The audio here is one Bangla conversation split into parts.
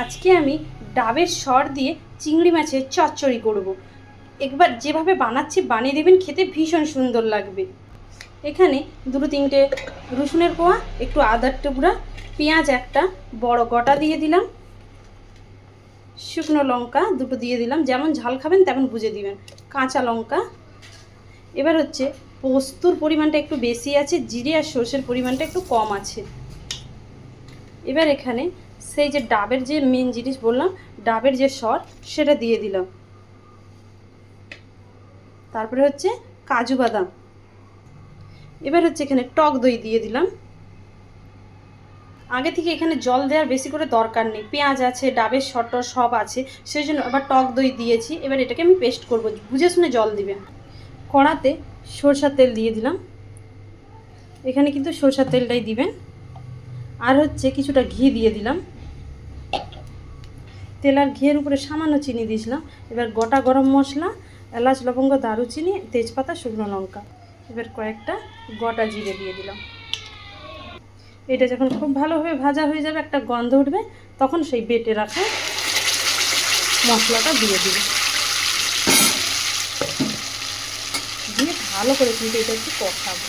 আজকে আমি ডাবের সর দিয়ে চিংড়ি মাছের চচ্চড়ি করব। একবার যেভাবে বানাচ্ছি, বানিয়ে দেবেন, খেতে ভীষণ সুন্দর লাগবে। এখানে দুটো তিনটে রসুনের পোয়া একটু আদার টুকরা, পেঁয়াজ একটা, বড় গোটা দিয়ে দিলাম। শুকনো লঙ্কা দুটো দিয়ে দিলাম। যেমন ঝাল খাবেন, তেমন বুঝে দিবেন। কাঁচা লঙ্কা। এবার হচ্ছে পোস্তর পরিমাণটা একটু বেশি আছে, জিরে আর সর্ষের পরিমাণটা একটু কম আছে। এবার এখানে সেই যে ডাবের যে মেন জিনিস বললাম, ডাবের যে সর, সেটা দিয়ে দিলাম। তারপরে হচ্ছে কাজু বাদাম। এবার হচ্ছে এখানে টক দই দিয়ে দিলাম। আগে থেকে এখানে জল দেওয়ার বেশি করে দরকার নেই। পেঁয়াজ আছে, ডাবের সটর সব আছে, সেই জন্য আবার টক দই দিয়েছি। এবার এটাকে আমি পেস্ট করব। বুঝে শুনে জল দিবে। কড়াতে সরষার তেল দিয়ে দিলাম। এখানে কিন্তু সরষার তেলটাই দিবেন। আর হচ্ছে কিছুটা ঘি দিয়ে দিলাম। তেল আর ঘিয়ের উপরে সামান্য চিনি দিয়েছিলাম এবার গোটা গরম মশলা, এলাচ, লবঙ্গ, দারুচিনি, তেজপাতা, শুকনো লঙ্কা। এবার কয়েকটা গোটা জিরে দিয়ে দিলাম। এটা যখন খুব ভালোভাবে ভাজা হয়ে যাবে, একটা গন্ধ উঠবে, তখন সেই বেটে রাখা মশলাটা দিয়ে দিবে দিয়ে ভালো করে কিন্তু এটা একটু কষাবো।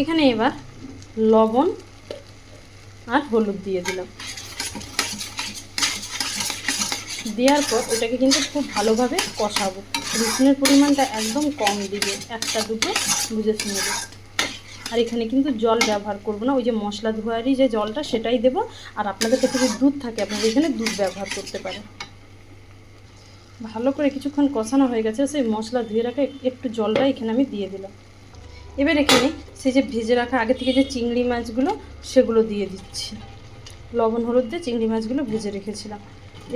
এখানে এবার লবণ আর হলুদ দিয়ে দিলাম। দেওয়ার পর এটাকে কিন্তু খুব ভালোভাবে কষাবো। রসুনের পরিমাণটা একদম কম দিবে, একটা, দুটো বুঝে শুনে দেবে আর এখানে কিন্তু জল ব্যবহার করব না, ওই যে মশলা ধোয়ারই যে জলটা সেটাই দেবো। আর আপনাদের কাছে যদি দুধ থাকে, আপনারা এখানে দুধ ব্যবহার করতে পারেন। ভালো করে কিছুক্ষণ কষানো হয়ে গেছে, সেই মশলা ধুয়ে রাখা একটু জলটা এখানে আমি দিয়ে দিলাম। এবার এখানে সেই যে ভেজে রাখা আগে থেকে যে চিংড়ি মাছগুলো, সেগুলো দিয়ে দিচ্ছি। লবণ, হলুদ দিয়ে চিংড়ি মাছগুলো ভেজে রেখেছিলাম।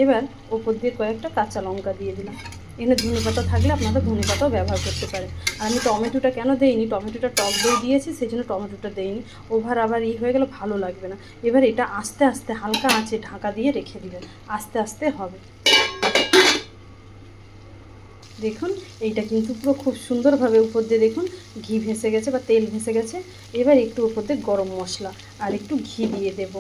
এবার ওপর দিয়ে কয়েকটা কাঁচা লঙ্কা দিয়ে দিলাম। এখানে ধনে পাতা থাকলে আপনারা ধনে পাতাও ব্যবহার করতে পারেন। আর আমি টমেটোটা কেন দেইনি? টমেটোটা টক দই দিয়েছি, সেই জন্য টমেটোটা দেইনি। ওভার আবার ই হয়ে গেলে ভালো লাগবে না। এবার এটা আস্তে আস্তে হালকা আঁচে ঢাকা দিয়ে রেখে দিবেন। আস্তে আস্তে হবে। দেখুন, এইটা কিন্তু পুরো খুব সুন্দরভাবে উপর দিয়ে দেখুন, ঘি ভেসে গেছে বা তেল ভেসে গেছে। এবার একটু উপর দিয়ে গরম মশলা আর একটু ঘি দিয়ে দেব।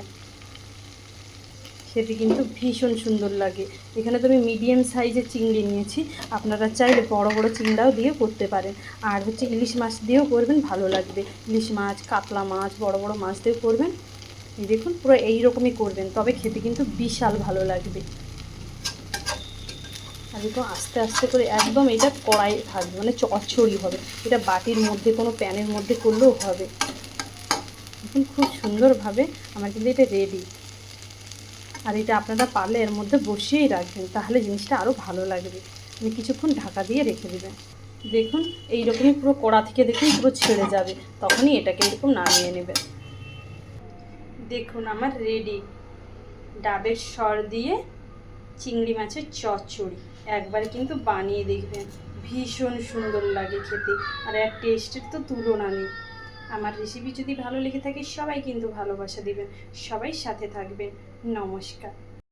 খেতে কিন্তু ভীষণ সুন্দর লাগে। এখানে তো আমি মিডিয়াম সাইজের চিংড়ি নিয়েছি। আপনারা চাইলে বড় বড় চিংড়াও দিয়ে করতে পারেন। আর হচ্ছে ইলিশ মাছ দিয়েও করবেন, ভালো লাগবে। ইলিশ মাছ, কাতলা মাছ, বড় বড় মাছ দিয়েও করবেন। দেখুন, পুরো এই রকমই করবেন। তবে খেতে কিন্তু বিশাল ভালো লাগবে। একটু আস্তে আস্তে করে একদম এটা কড়াই থাকবে মানে চচ্চড়ি হবে। এটা বাটির মধ্যে, কোনো প্যানের মধ্যে করলেও হবে। এখন খুব সুন্দরভাবে আমার কিন্তু এটা রেডি আর এটা আপনারা পারলে এর মধ্যে বসিয়েই রাখবেন, তাহলে জিনিসটা আরও ভালো লাগবে। আমি কিছুক্ষণ ঢাকা দিয়ে রেখে দেবেন। দেখুন, এইরকমই পুরো কড়া থেকে দেখুন পুরো ছেড়ে যাবে। তখনই এটাকে এরকম নামিয়ে নেবেন। দেখুন, আমার রেডি ডাবের সর দিয়ে চিংড়ি মাছের চচ্চড়ি। একবার কিন্তু বানিয়ে দেখবেন। ভীষণ সুন্দর লাগে খেতে। আর এক টেস্টের তো তুলনা নেই। আমার রেসিপি যদি ভালো লেগে থাকে, সবাই কিন্তু ভালোবাসা দেবেন। সবাই সাথে থাকবেন। নমস্কার।